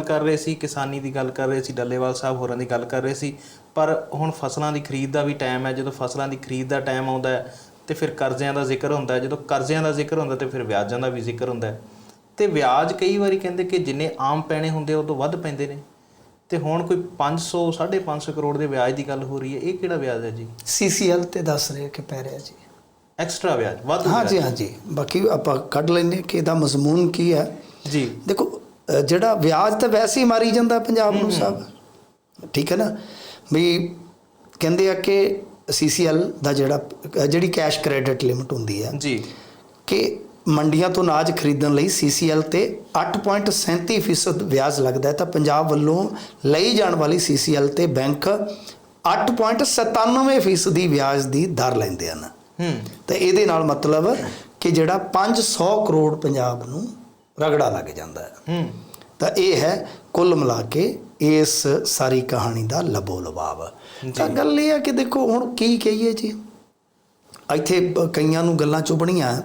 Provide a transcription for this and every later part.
ਕਰ ਰਹੇ ਸੀ ਕਿਸਾਨੀ ਦੀ ਗੱਲ ਕਰ ਰਹੇ ਸੀ ਡੱਲੇਵਾਲ ਸਾਹਿਬ ਹੋਰਾਂ ਦੀ ਗੱਲ ਕਰ ਰਹੇ ਸੀ ਪਰ ਹੁਣ ਫਸਲਾਂ ਦੀ ਖਰੀਦ ਦਾ ਵੀ ਟਾਈਮ ਹੈ ਜਦੋਂ ਫਸਲਾਂ ਦੀ ਖਰੀਦ ਦਾ ਟਾਈਮ ਆਉਂਦਾ ਹੈ ਤੇ ਫਿਰ ਕਰਜ਼ਿਆਂ ਦਾ ਜ਼ਿਕਰ ਹੁੰਦਾ ਹੈ ਜਦੋਂ ਕਰਜ਼ਿਆਂ ਦਾ ਜ਼ਿਕਰ ਹੁੰਦਾ ਤੇ ਫਿਰ ਵਿਆਜਾਂ ਦਾ ਵੀ ਜ਼ਿਕਰ ਹੁੰਦਾ ਹੈ। ਤੇ ਵਿਆਜ ਕਈ ਵਾਰੀ ਕਹਿੰਦੇ ਕਿ ਜਿੰਨੇ ਆਮ ਪੈਣੇ ਹੁੰਦੇ ਉਹ ਤੋਂ ਵੱਧ ਪੈਂਦੇ ਨੇ। ਤੇ ਹੁਣ ਕੋਈ 500 550 ਕਰੋੜ ਦੇ ਵਿਆਜ ਦੀ ਗੱਲ ਹੋ ਰਹੀ ਹੈ ਇਹ ਕਿਹੜਾ ਵਿਆਜ ਹੈ ਜੀ? ਸੀਸੀਐਲ ਤੇ ਦੱਸ ਰਹੇ ਕਿ ਪੈ ਰਿਹਾ ਜੀ। ਐਕਸਟਰਾ ਵਿਆਜ ਵੱਧ ਹਾਂਜੀ ਹਾਂਜੀ। ਬਾਕੀ ਆਪਾਂ ਕੱਢ ਲੈਂਦੇ ਕਿ ਇਹਦਾ ਮਜ਼ਮੂਨ ਕੀ ਹੈ। ਜੀ। ਦੇਖੋ ਜਿਹੜਾ ਵਿਆਜ ਤਾਂ ਵੈਸੇ ਹੀ ਮਾਰੀ ਜਾਂਦਾ ਪੰਜਾਬ ਨੂੰ ਸਭ ਠੀਕ ਹੈ ਨਾ? ਵੀ ਕਹਿੰਦੇ ਆ ਕਿ ਸੀਸੀਐਲ ਦਾ ਜਿਹੜਾ ਜਿਹੜੀ ਕੈਸ਼ ਕ੍ਰੈਡਿਟ ਲਿਮਟ ਹੁੰਦੀ ਹੈ ਜੀ। ਕਿ ਮੰਡੀਆਂ ਤੋਂ ਅਨਾਜ ਖਰੀਦਣ ਲਈ ਸੀਸੀਐਲ ਤੇ 8.37% ਵਿਆਜ ਲੱਗਦਾ ਹੈ। ਤਾਂ ਪੰਜਾਬ ਵੱਲੋਂ ਲਈ ਜਾਣ ਵਾਲੀ ਸੀਸੀਐਲ ਤੇ ਬੈਂਕ 8.97% ਦੀ ਵਿਆਜ ਦੀ ਦਰ ਲੈਂਦੇ ਹਨ। ਹੂੰ। ਤਾਂ ਇਹਦੇ ਨਾਲ ਮਤਲਬ ਕਿ ਜਿਹੜਾ 500 ਕਰੋੜ ਪੰਜਾਬ ਨੂੰ ਰਗੜਾ ਲੱਗ ਜਾਂਦਾ ਹੈ। ਤਾਂ ਇਹ ਹੈ ਕੁੱਲ ਮਿਲਾ ਕੇ ਇਸ ਸਾਰੀ ਕਹਾਣੀ ਦਾ ਲਬੋ ਲਬਾਬ ਤਾਂ ਗੱਲ ਇਹ ਹੈ ਕਿ ਦੇਖੋ ਹੁਣ ਕੀ ਕਹੀਏ ਜੀ? ਇੱਥੇ ਕਈਆਂ ਨੂੰ ਗੱਲਾਂ ਚੁਬਣੀਆਂ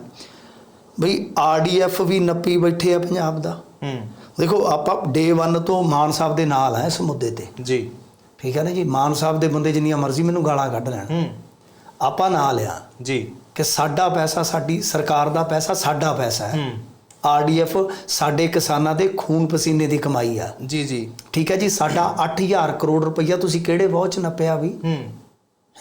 ਬਈ ਆਰਡੀਐਫ ਵੀ ਨੱਪੀ ਬੈਠੇ ਆ ਪੰਜਾਬ ਦਾ। ਹੂੰ। ਦੇਖੋ ਆਪਾਂ ਡੇ 1 ਤੋਂ ਮਾਨ ਸਾਹਿਬ ਦੇ ਨਾਲ ਆ ਇਸ ਮੁੱਦੇ ਤੇ। ਜੀ। ਠੀਕ ਹੈ ਨਾ ਜੀ? ਮਾਨ ਸਾਹਿਬ ਦੇ ਬੰਦੇ ਜਿੰਨੀਆਂ ਮਰਜ਼ੀ ਮੈਨੂੰ ਗਾਲਾਂ ਕੱਢ ਲੈਣ। ਹੂੰ। ਆਪਾਂ ਨਾਲ ਆ ਜੀ। ਕਿ ਸਾਡਾ ਪੈਸਾ ਸਾਡੀ ਸਰਕਾਰ ਦਾ ਪੈਸਾ ਸਾਡਾ ਪੈਸਾ ਹੈ। ਹੂੰ। ਆਰਡੀਐਫ ਸਾਡੇ ਕਿਸਾਨਾਂ ਦੇ ਖੂਨ ਪਸੀਨੇ ਦੀ ਕਮਾਈ ਆ। ਜੀ ਜੀ। ਠੀਕ ਹੈ ਜੀ ਸਾਡਾ 8000 ਕਰੋੜ ਰੁਪਈਆ ਤੁਸੀਂ ਕਿਹੜੇ ਬਹੁਤ ਚ ਨੱਪਿਆ ਵੀ? ਹੂੰ।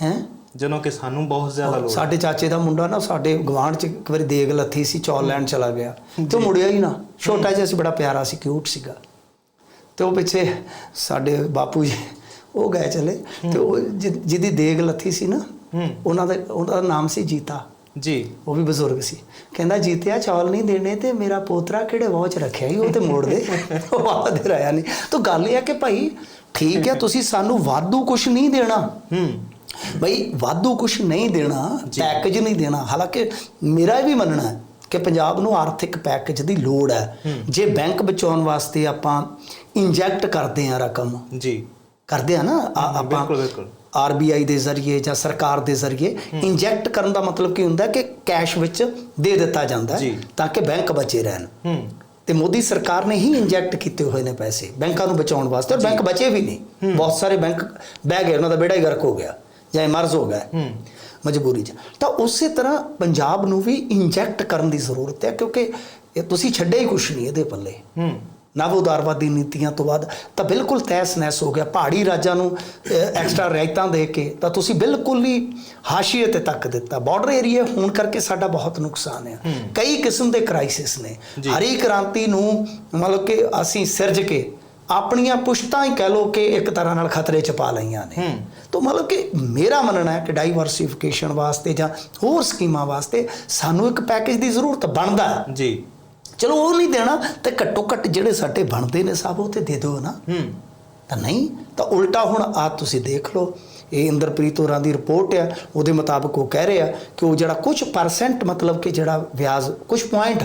ਹੈ? ਜਦੋਂ ਕਿ ਸਾਨੂੰ ਬਹੁਤ ਜ਼ਿਆਦਾ ਲੋੜ ਸਾਡੇ ਚਾਚੇ ਦਾ ਮੁੰਡਾ ਨਾ ਸਾਡੇ ਗਵਾਂਢ ਚ ਇੱਕ ਵਾਰੀ ਦੇਗ ਲੱਥੀ ਸੀ ਚੌਲ ਲੈਣ ਚਲਾ ਗਿਆ। ਤੇ ਮੁੜਿਆ ਹੀ ਨਾ। ਛੋਟਾ ਜਿਹਾ ਸੀ ਬੜਾ ਪਿਆਰਾ ਸੀ ਕਿਊਟ ਸੀਗਾ। ਤੇ ਉਹ ਪਿੱਛੇ ਸਾਡੇ ਬਾਪੂ ਜੀ ਉਹ ਗਏ ਚਲੇ। ਤੇ ਉਹ ਜਿਹਦੀ ਦੇਗ ਲੱਥੀ ਸੀ ਨਾ ਉਹਨਾਂ ਦਾ ਉਹਦਾ ਨਾਮ ਸੀ ਜੀਤਾ। ਜੀ। ਉਹ ਵੀ ਬਜ਼ੁਰਗ ਸੀ। ਕਹਿੰਦਾ ਜੀਤਿਆ ਚੌਲ ਨਹੀਂ ਦੇਣੇ ਤੇ ਮੇਰਾ ਪੋਤਰਾ ਕਿਹੜੇ ਵਾਚ ਰੱਖਿਆ ਹੀ ਉਹ ਤੇ ਮੋੜ ਦੇ। ਉਹ ਆ ਦੇ ਰਾਇਆ ਨਹੀਂ। ਤਾਂ ਗੱਲ ਇਹ ਹੈ ਕਿ ਭਾਈ ਠੀਕ ਹੈ ਤੁਸੀਂ ਸਾਨੂੰ ਵਾਧੂ ਕੁਝ ਨਹੀਂ ਦੇਣਾ। ਹੂੰ। ਬਈ ਵਾਧੂ ਕੁਝ ਨਹੀਂ ਦੇਣਾ ਪੈਕੇਜ ਨਹੀਂ ਦੇਣਾ। ਹਾਲਾਂਕਿ ਮੇਰਾ ਇਹ ਵੀ ਮੰਨਣਾ ਹੈ ਕਿ ਪੰਜਾਬ ਨੂੰ ਆਰਥਿਕ ਪੈਕੇਜ ਦੀ ਲੋੜ ਹੈ। ਜੇ ਬੈਂਕ ਬਚਾਉਣ ਵਾਸਤੇ ਆਪਾਂ ਇੰਜੈਕਟ ਕਰਦੇ ਆ ਰਕਮ ਜੀ। ਕਰਦੇ ਆ ਨਾ ਆਪਾਂ ਬਿਲਕੁਲ ਬਿਲਕੁਲ। ਆਰਬੀਆਈ ਦੇ ਜ਼ਰੀਏ ਜਾਂ ਸਰਕਾਰ ਦੇ ਜ਼ਰੀਏ ਇੰਜੈਕਟ ਕਰਨ ਦਾ ਮਤਲਬ ਕੀ ਹੁੰਦਾ ਕਿ ਕੈਸ਼ ਵਿੱਚ ਦੇ ਦਿੱਤਾ ਜਾਂਦਾ। ਤਾਂ ਕਿ ਬੈਂਕ ਬਚੇ ਰਹਿਣ। ਤੇ ਮੋਦੀ ਸਰਕਾਰ ਨੇ ਹੀ ਇੰਜੈਕਟ ਕੀਤੇ ਹੋਏ ਨੇ ਪੈਸੇ ਬੈਂਕਾਂ ਨੂੰ ਬਚਾਉਣ ਵਾਸਤੇ। ਬੈਂਕ ਬਚੇ ਵੀ ਨਹੀਂ। ਬਹੁਤ ਸਾਰੇ ਬੈਂਕ ਬਹਿ ਗਏ ਉਹਨਾਂ ਦਾ ਬੇੜਾ ਹੀ ਗਰਕ ਹੋ ਗਿਆ ਜਾਂ ਮਰਜ਼ ਹੋ ਗਿਆ। ਮਜਬੂਰੀ 'ਚ। ਤਾਂ ਉਸੇ ਤਰ੍ਹਾਂ ਪੰਜਾਬ ਨੂੰ ਵੀ ਇੰਜੈਕਟ ਕਰਨ ਦੀ ਜ਼ਰੂਰਤ ਹੈ ਕਿਉਂਕਿ ਇਹ ਤੁਸੀਂ ਛੱਡੇ ਹੀ ਕੁਛ ਨਹੀਂ ਇਹਦੇ ਪੱਲੇ। ਹੂੰ। ਨਵ ਉਦਾਰਵਾਦੀ ਨੀਤੀਆਂ ਤੋਂ ਬਾਅਦ ਤਾਂ ਬਿਲਕੁਲ ਤੈਸ ਨੈਸ ਹੋ ਗਿਆ। ਪਹਾੜੀ ਰਾਜਾਂ ਨੂੰ ਐਕਸਟਰਾ ਰਿਆਇਤਾਂ ਦੇ ਕੇ ਤਾਂ ਤੁਸੀਂ ਬਿਲਕੁਲ ਹੀ ਹਾਸ਼ੀਏ ਤੇ ਤੱਕ ਦਿੱਤਾ। ਬਾਰਡਰ ਏਰੀਆ ਹੋਣ ਕਰਕੇ ਸਾਡਾ ਬਹੁਤ ਨੁਕਸਾਨ ਹੈ। ਕਈ ਕਿਸਮ ਦੇ ਕ੍ਰਾਈਸਿਸ ਨੇ। ਹਰੀ ਕ੍ਰਾਂਤੀ ਨੂੰ ਮਤਲਬ ਕਿ ਅਸੀਂ ਸਿਰਜ ਕੇ ਆਪਣੀਆਂ ਪੁਸ਼ਤਾਂ ਹੀ ਕਹਿ ਲੋ ਕਿ ਇੱਕ ਤਰ੍ਹਾਂ ਨਾਲ ਖਤਰੇ ਚ ਪਾ ਲਈਆਂ ਨੇ। ਤਾਂ ਮਤਲਬ ਕਿ ਮੇਰਾ ਮੰਨਣਾ ਹੈ ਕਿ ਡਾਈਵਰਸਿਫਿਕੇਸ਼ਨ ਵਾਸਤੇ ਜਾਂ ਹੋਰ ਸਕੀਮਾਂ ਵਾਸਤੇ ਸਾਨੂੰ ਇੱਕ ਪੈਕੇਜ ਦੀ ਜ਼ਰੂਰਤ ਬਣਦਾ ਹੈ। ਜੀ। ਚਲੋ ਉਹ ਨਹੀਂ ਦੇਣਾ ਤੇ ਘੱਟੋ ਘੱਟ ਜਿਹੜੇ ਸਾਡੇ ਬਣਦੇ ਨੇ ਸਭ ਉਹ ਤੇ ਦੇ ਦਿਓ ਨਾ। ਹੂੰ। ਤਾਂ ਨਹੀਂ ਤਾਂ ਉਲਟਾ ਹੁਣ ਆ ਤੁਸੀਂ ਦੇਖ ਲਓ ਇਹ ਇੰਦਰਪ੍ਰੀਤ ਹੋਰਾਂ ਦੀ ਰਿਪੋਰਟ ਆ ਉਹਦੇ ਮੁਤਾਬਕ ਉਹ ਕਹਿ ਰਹੇ ਆ ਕਿ ਉਹ ਜਿਹੜਾ ਕੁਝ ਪਰਸੈਂਟ ਮਤਲਬ ਕਿ ਜਿਹੜਾ ਵਿਆਜ ਕੁਝ ਪੁਆਇੰਟ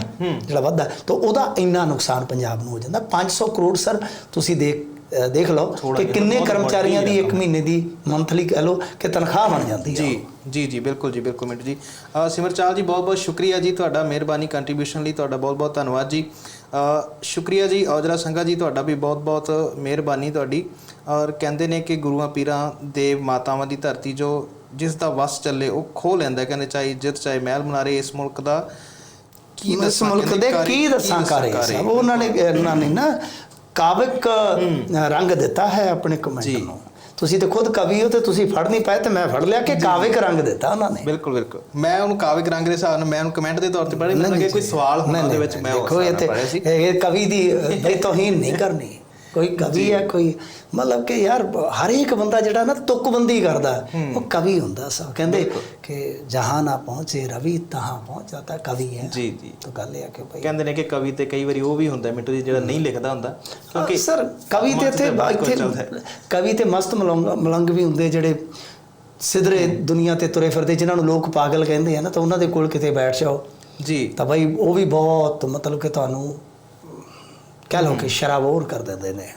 ਜਿਹੜਾ ਵੱਧਦਾ ਤਾਂ ਉਹਦਾ ਇੰਨਾ ਨੁਕਸਾਨ ਪੰਜਾਬ ਨੂੰ ਹੋ ਜਾਂਦਾ। 500 ਕਰੋੜ ਸਰ ਤੁਸੀਂ ਦੇਖ ਦੇਖ ਲਓ ਕਿ ਕਿੰਨੇ ਕਰਮਚਾਰੀਆਂ ਦੀ ਵੱਡੀ ਇੱਕ ਮਹੀਨੇ ਦੀ ਮੰਥਲੀ ਕਹਿ ਲਓ ਕਿ ਤਨਖਾਹ ਬਣ ਜਾਂਦੀ ਹੈ ਜੀ ਜੀ ਜੀ ਬਿਲਕੁਲ ਜੀ ਬਿਲਕੁਲ ਮਿੰਟ ਜੀ। ਸਿਮਰਚਾਲ ਜੀ ਬਹੁਤ ਬਹੁਤ ਸ਼ੁਕਰੀਆ ਜੀ ਤੁਹਾਡਾ ਮਿਹਰਬਾਨੀ ਕੰਟਰੀਬਿਊਸ਼ਨ ਲਈ ਤੁਹਾਡਾ ਬਹੁਤ ਬਹੁਤ ਧੰਨਵਾਦ ਜੀ। ਸ਼ੁਕਰੀਆ ਜੀ ਔਜਲਾ ਸੰਘਾ ਜੀ ਤੁਹਾਡਾ ਵੀ ਬਹੁਤ ਬਹੁਤ ਮਿਹਰਬਾਨੀ ਤੁਹਾਡੀ। ਔਰ ਕਹਿੰਦੇ ਨੇ ਕਿ ਗੁਰੂਆਂ ਪੀਰਾਂ ਦੇ ਮਾਤਾਵਾਂ ਦੀ ਧਰਤੀ ਜੋ ਜਿਸ ਦਾ ਵਸ ਚੱਲੇ ਉਹ ਖੋ ਲੈਂਦਾ ਕਹਿੰਦੇ ਚਾਹੇ ਇੱਜ਼ਤ ਚਾਹੇ ਮਹਿਲ ਮਨਾਰੇ ਇਸ ਮੁਲਕ ਦਾ ਕੀ ਇਸ ਦੱਸਾਂ? ਮੁਲਕ ਦੇ ਕੀ ਦੱਸਾਂ ਕਰੇ? ਉਹਨਾਂ ਨੇ ਉਹਨਾਂ ਨੇ ਨਾ ਕਾਵਿਕ ਰੰਗ ਦਿੱਤਾ ਹੈ ਆਪਣੇ ਕਮੈਂਟ। ਨੂੰ। ਤੁਸੀਂ ਤੇ ਖੁਦ ਕਵੀ ਹੋ ਤੇ ਤੁਸੀਂ ਫੜ ਨਹੀਂ ਪਾਏ ਤੇ ਮੈਂ ਫੜ ਲਿਆ ਕਿ ਕਾਵਿਕ ਰੰਗ ਦਿੱਤਾ ਉਹਨਾਂ ਨੇ। ਬਿਲਕੁਲ ਬਿਲਕੁਲ। ਮੈਂ ਉਹਨੂੰ ਕਾਵਿਕ ਰੰਗ ਦੇ ਹਿਸਾਬ ਨਾਲ ਮੈਂ ਉਹਨੂੰ ਕਮੈਂਟ ਦੇ ਤੌਰ ਤੇ ਪੜ੍ਹੇ ਮੈਨੂੰ ਲੱਗਿਆ ਕੋਈ ਸਵਾਲ ਹੋਣਾ ਉਹਦੇ ਵਿੱਚ ਮੈਂ ਦੇਖੋ ਇਹ ਪੜ੍ਹਿਆ ਤੇ ਕਵੀ ਦੀ ਬਈ ਤੋਹੀਨ ਨਹੀਂ ਕਰਨੀ। ਕੋਈ ਕਵੀ ਹੈ ਕੋਈ ਮਤਲਬ ਕਿ ਯਾਰ ਹਰ ਇੱਕ ਬੰਦਾ ਜਿਹੜਾ ਨਾ ਤੁਕਬੰਦੀ ਕਰਦਾ ਉਹ ਕਵੀ ਹੁੰਦਾ ਸਭ ਕਹਿੰਦੇ ਕਿ ਜਹਾਂ ਨਾ ਪਹੁੰਚੇ ਰਵੀ ਤਹਾਂ ਪਹੁੰਚ ਜਾਂਦਾ ਕਵੀ ਹੈ। ਜੀ ਜੀ। ਤਾਂ ਗੱਲ ਇਹ ਕਿ ਭਾਈ ਕਹਿੰਦੇ ਨੇ ਕਿ ਕਵੀ ਤੇ ਕਈ ਵਾਰੀ ਉਹ ਵੀ ਹੁੰਦਾ ਮਿੱਟੂ ਜੀ ਜਿਹੜਾ ਨਹੀਂ ਲਿਖਦਾ ਹੁੰਦਾ ਕਿਉਂਕਿ ਸਰ ਕਵੀ ਤੇ ਇੱਥੇ ਇੱਥੇ। ਕਵੀ ਤੇ ਮਸਤ ਮਲੰਗ ਵੀ ਹੁੰਦੇ ਜਿਹੜੇ ਸਿਧਰੇ ਦੁਨੀਆ ਤੇ ਤੁਰੇ ਫਿਰਦੇ ਜਿਨ੍ਹਾਂ ਨੂੰ ਲੋਕ ਪਾਗਲ ਕਹਿੰਦੇ ਆ ਨਾ ਤਾਂ ਉਹਨਾਂ ਦੇ ਕੋਲ ਕਿਤੇ ਬੈਠ ਜਾਓ। ਜੀ। ਤਾਂ ਭਾਈ ਉਹ ਵੀ ਬਹੁਤ ਮਤਲਬ ਕਿ ਤੁਹਾਨੂੰ ਕਹਿ ਲਓ ਕਿ ਸ਼ਰਾਬੋਰ ਕਰ ਦਿੰਦੇ ਨੇ।